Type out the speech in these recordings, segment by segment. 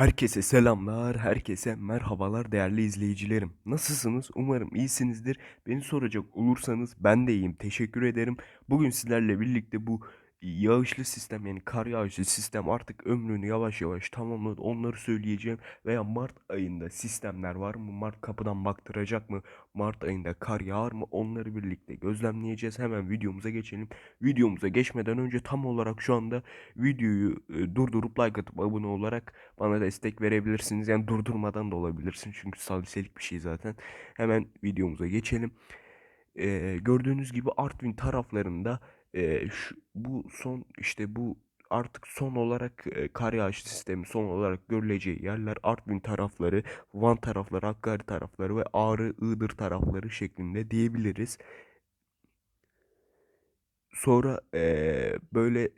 Herkese selamlar, herkese merhabalar değerli izleyicilerim. Nasılsınız? Umarım iyisinizdir. Beni soracak olursanız ben de iyiyim. Teşekkür ederim. Bugün sizlerle birlikte bu yağışlı sistem yani kar yağışlı sistem artık ömrünü yavaş yavaş tamamladı. Onları söyleyeceğim. Veya Mart ayında sistemler var mı? Mart kapıdan baktıracak mı? Mart ayında kar yağar mı? Onları birlikte gözlemleyeceğiz. Hemen videomuza geçelim. Videomuza geçmeden önce tam olarak şu anda videoyu e, durdurup like atıp abone olarak bana destek verebilirsiniz. Yani durdurmadan da olabilirsin. Çünkü saliselik bir şey zaten. Hemen videomuza geçelim. Ee, gördüğünüz gibi Artvin taraflarında e, şu, bu son işte bu artık son olarak e, kar yağışı sistemi son olarak görüleceği yerler Artvin tarafları, Van tarafları, Hakkari tarafları ve Ağrı, Iğdır tarafları şeklinde diyebiliriz. Sonra eee, böyle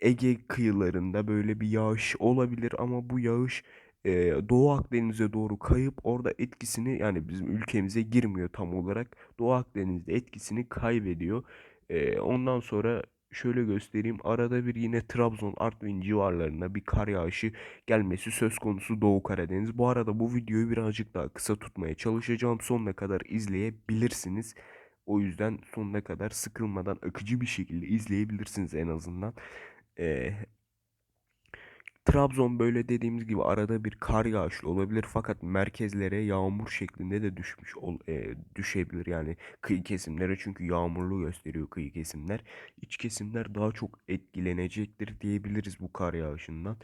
Ege kıyılarında böyle bir yağış olabilir ama bu yağış eee, Doğu Akdeniz'e doğru kayıp orada etkisini yani bizim ülkemize girmiyor tam olarak. Doğu Akdeniz'de etkisini kaybediyor. Ondan sonra şöyle göstereyim. Arada bir yine Trabzon, Artvin civarlarında bir kar yağışı gelmesi söz konusu Doğu Karadeniz. Bu arada bu videoyu birazcık daha kısa tutmaya çalışacağım. Sonuna kadar izleyebilirsiniz. O yüzden sonuna kadar sıkılmadan akıcı bir şekilde izleyebilirsiniz en azından. Ee, Trabzon böyle dediğimiz gibi arada bir kar yağışlı olabilir fakat merkezlere yağmur şeklinde de düşmüş ol, e, düşebilir yani kıyı kesimlere çünkü yağmurlu gösteriyor kıyı kesimler. İç kesimler daha çok etkilenecektir diyebiliriz bu kar yağışından.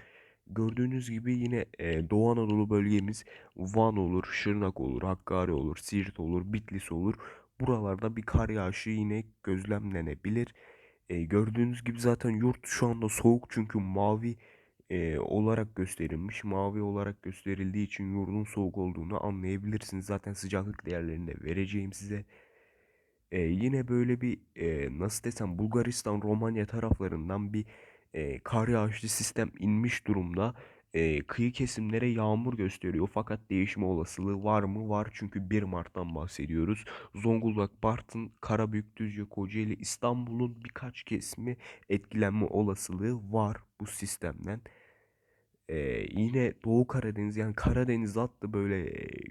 Gördüğünüz gibi yine e, Doğu Anadolu bölgemiz Van olur, Şırnak olur, Hakkari olur, Siirt olur, Bitlis olur. Buralarda bir kar yağışı yine gözlemlenebilir. E, gördüğünüz gibi zaten yurt şu anda soğuk çünkü mavi e, olarak gösterilmiş. Mavi olarak gösterildiği için yurdun soğuk olduğunu anlayabilirsiniz. Zaten sıcaklık değerlerini de vereceğim size. E, yine böyle bir e, nasıl desem Bulgaristan, Romanya taraflarından bir e, kar yağışlı sistem inmiş durumda. E, kıyı kesimlere yağmur gösteriyor fakat değişme olasılığı var mı? Var çünkü 1 Mart'tan bahsediyoruz. Zonguldak, Bartın, Karabük, Düzce, Kocaeli, İstanbul'un birkaç kesimi etkilenme olasılığı var bu sistemden. Ee, yine Doğu Karadeniz yani Karadeniz hattı böyle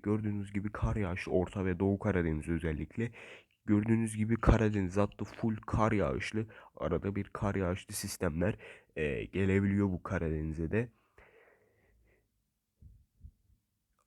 gördüğünüz gibi kar yağışı Orta ve Doğu Karadeniz özellikle gördüğünüz gibi Karadeniz hattı full kar yağışlı arada bir kar yağışlı sistemler e, gelebiliyor bu Karadeniz'e de.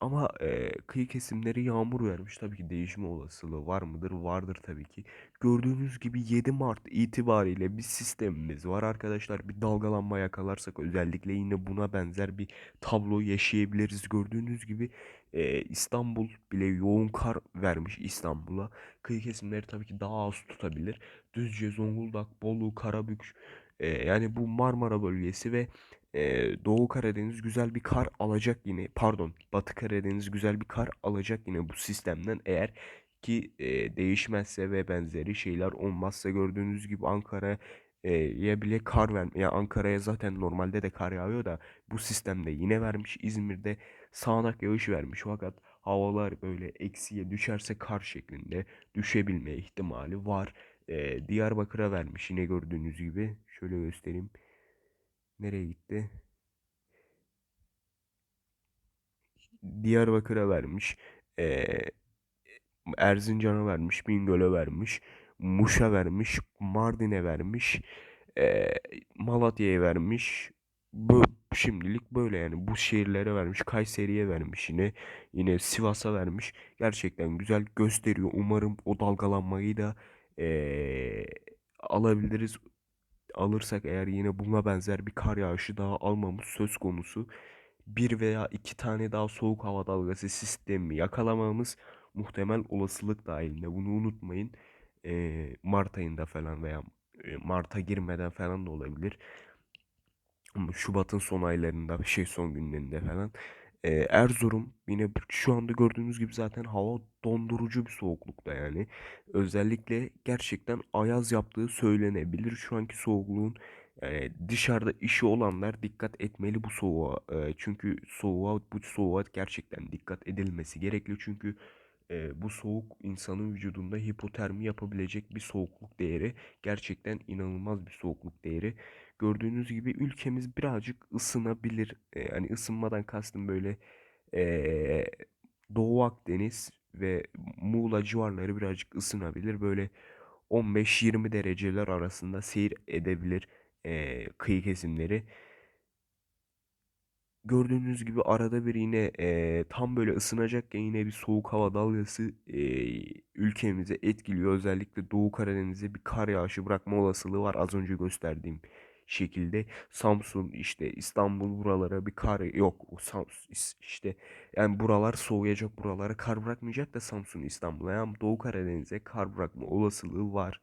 Ama e, kıyı kesimleri yağmur vermiş. Tabii ki değişme olasılığı var mıdır? Vardır tabii ki. Gördüğünüz gibi 7 Mart itibariyle bir sistemimiz var arkadaşlar. Bir dalgalanma yakalarsak özellikle yine buna benzer bir tablo yaşayabiliriz. Gördüğünüz gibi e, İstanbul bile yoğun kar vermiş İstanbul'a. Kıyı kesimleri tabii ki daha az tutabilir. Düzce, Zonguldak, Bolu, Karabük e, yani bu Marmara bölgesi ve ee, Doğu Karadeniz güzel bir kar alacak yine. Pardon, Batı Karadeniz güzel bir kar alacak yine bu sistemden eğer ki e, değişmezse ve benzeri şeyler olmazsa gördüğünüz gibi Ankara'ya bile kar ver ya Ankara'ya zaten normalde de kar yağıyor da bu sistemde yine vermiş. İzmir'de sağanak yağış vermiş fakat havalar böyle eksiye düşerse kar şeklinde düşebilme ihtimali var. Ee, Diyarbakır'a vermiş yine gördüğünüz gibi. Şöyle göstereyim. Nereye gitti? Diyarbakır'a vermiş. Ee, Erzincan'a vermiş. Bingöl'e vermiş. Muş'a vermiş. Mardin'e vermiş. ee, Malatya'ya vermiş. Bu şimdilik böyle yani bu şehirlere vermiş. Kayseri'ye vermiş yine. Yine Sivas'a vermiş. Gerçekten güzel gösteriyor. Umarım o dalgalanmayı da ee, alabiliriz alırsak eğer yine buna benzer bir kar yağışı daha almamız söz konusu. Bir veya iki tane daha soğuk hava dalgası sistemi yakalamamız muhtemel olasılık dahilinde. Bunu unutmayın. Mart ayında falan veya Mart'a girmeden falan da olabilir. Şubat'ın son aylarında, şey son günlerinde falan. Ee, Erzurum yine şu anda gördüğünüz gibi zaten hava dondurucu bir soğuklukta yani. Özellikle gerçekten ayaz yaptığı söylenebilir. Şu anki soğukluğun yani dışarıda işi olanlar dikkat etmeli bu soğuğa. Ee, çünkü soğuğa bu soğuğa gerçekten dikkat edilmesi gerekli. Çünkü e, bu soğuk insanın vücudunda hipotermi yapabilecek bir soğukluk değeri. Gerçekten inanılmaz bir soğukluk değeri. Gördüğünüz gibi ülkemiz birazcık ısınabilir. E, yani ısınmadan kastım böyle e, Doğu Akdeniz ve Muğla civarları birazcık ısınabilir. Böyle 15-20 dereceler arasında seyir edebilir e, kıyı kesimleri. Gördüğünüz gibi arada bir yine eee, tam böyle ısınacakken yine bir soğuk hava dalgası eee, ülkemize etkiliyor. Özellikle Doğu Karadeniz'e bir kar yağışı bırakma olasılığı var az önce gösterdiğim şekilde. Samsun işte İstanbul buralara bir kar yok. O Sam- işte yani buralar soğuyacak buralara kar bırakmayacak da Samsun İstanbul'a yani Doğu Karadeniz'e kar bırakma olasılığı var.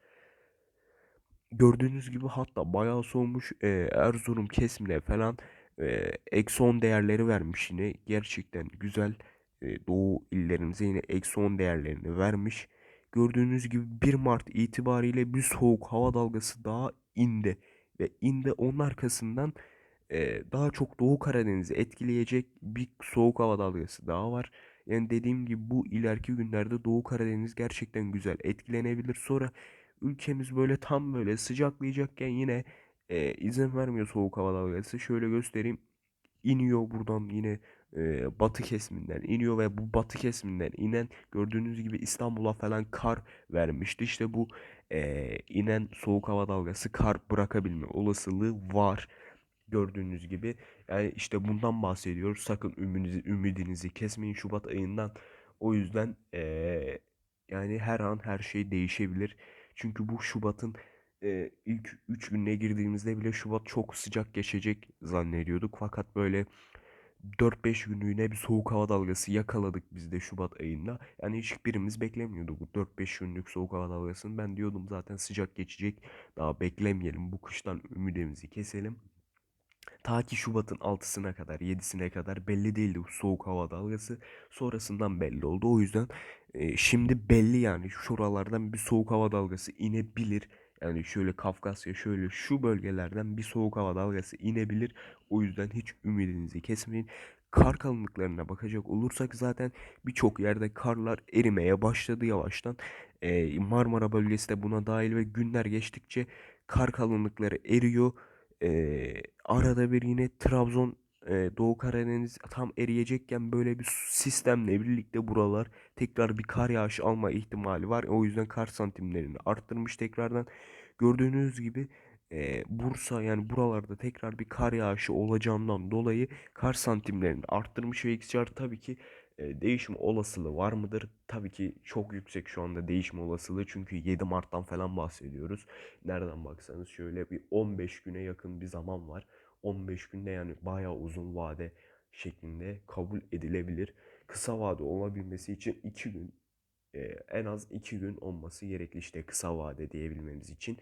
Gördüğünüz gibi hatta bayağı soğumuş. Ee, Erzurum kesimine falan e, eksi 10 değerleri vermiş yine. Gerçekten güzel. Ee, Doğu illerimize yine eksi 10 değerlerini vermiş. Gördüğünüz gibi 1 Mart itibariyle bir soğuk hava dalgası daha indi. Ve indi onun arkasından e, daha çok Doğu Karadeniz'i etkileyecek bir soğuk hava dalgası daha var. Yani dediğim gibi bu ileriki günlerde Doğu Karadeniz gerçekten güzel etkilenebilir. Sonra ülkemiz böyle tam böyle sıcaklayacakken yine e, izin vermiyor soğuk hava dalgası. Şöyle göstereyim. İniyor buradan yine e, batı kesiminden iniyor ve bu batı kesiminden inen gördüğünüz gibi İstanbul'a falan kar vermişti. İşte bu e, inen soğuk hava dalgası kar bırakabilme olasılığı var. Gördüğünüz gibi yani işte bundan bahsediyoruz. Sakın ümidinizi, ümidinizi kesmeyin Şubat ayından. O yüzden eee, yani her an her şey değişebilir. Çünkü bu Şubat'ın eee, ilk 3 gününe girdiğimizde bile Şubat çok sıcak geçecek zannediyorduk. Fakat böyle 4-5 günlüğüne bir soğuk hava dalgası yakaladık biz de Şubat ayında. Yani hiçbirimiz beklemiyorduk bu 4-5 günlük soğuk hava dalgasını. Ben diyordum zaten sıcak geçecek. Daha beklemeyelim. Bu kıştan ümidimizi keselim. Ta ki Şubat'ın 6'sına kadar, 7'sine kadar belli değildi bu soğuk hava dalgası. Sonrasından belli oldu. O yüzden e, şimdi belli yani şuralardan bir soğuk hava dalgası inebilir. Yani şöyle Kafkasya şöyle şu bölgelerden bir soğuk hava dalgası inebilir. O yüzden hiç ümidinizi kesmeyin. Kar kalınlıklarına bakacak olursak zaten birçok yerde karlar erimeye başladı yavaştan. E, Marmara bölgesi de buna dahil ve günler geçtikçe kar kalınlıkları eriyor. Ee, arada bir yine Trabzon, Doğu Karadeniz tam eriyecekken böyle bir sistemle birlikte buralar tekrar bir kar yağışı alma ihtimali var. O yüzden kar santimlerini arttırmış tekrardan. Gördüğünüz gibi Bursa yani buralarda tekrar bir kar yağışı olacağından dolayı kar santimlerini arttırmış ve XCR tabii ki değişim olasılığı var mıdır? Tabii ki çok yüksek şu anda değişim olasılığı çünkü 7 Mart'tan falan bahsediyoruz. Nereden baksanız şöyle bir 15 güne yakın bir zaman var. 15 günde yani bayağı uzun vade şeklinde kabul edilebilir. Kısa vade olabilmesi için 2 gün e, en az 2 gün olması gerekli işte kısa vade diyebilmemiz için.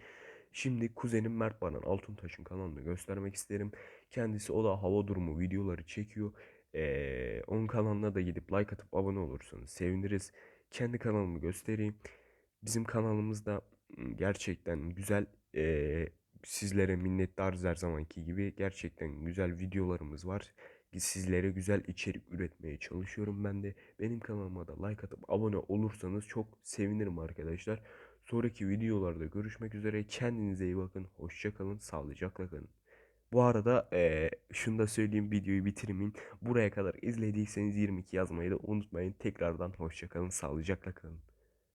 Şimdi kuzenim Mert Baran Altuntaş'ın kanalını göstermek isterim. Kendisi o da hava durumu videoları çekiyor. Ee, onun kanalına da gidip like atıp abone olursanız seviniriz. Kendi kanalımı göstereyim. Bizim kanalımızda gerçekten güzel ee, sizlere minnettarız her zamanki gibi. Gerçekten güzel videolarımız var. Sizlere güzel içerik üretmeye çalışıyorum ben de. Benim kanalıma da like atıp abone olursanız çok sevinirim arkadaşlar. Sonraki videolarda görüşmek üzere. Kendinize iyi bakın. Hoşça kalın. Sağlıcakla kalın. Bu arada eee şunu da söyleyeyim videoyu bitirmeyin. Buraya kadar izlediyseniz 22 yazmayı da unutmayın. Tekrardan hoşça kalın. Sağlıcakla kalın.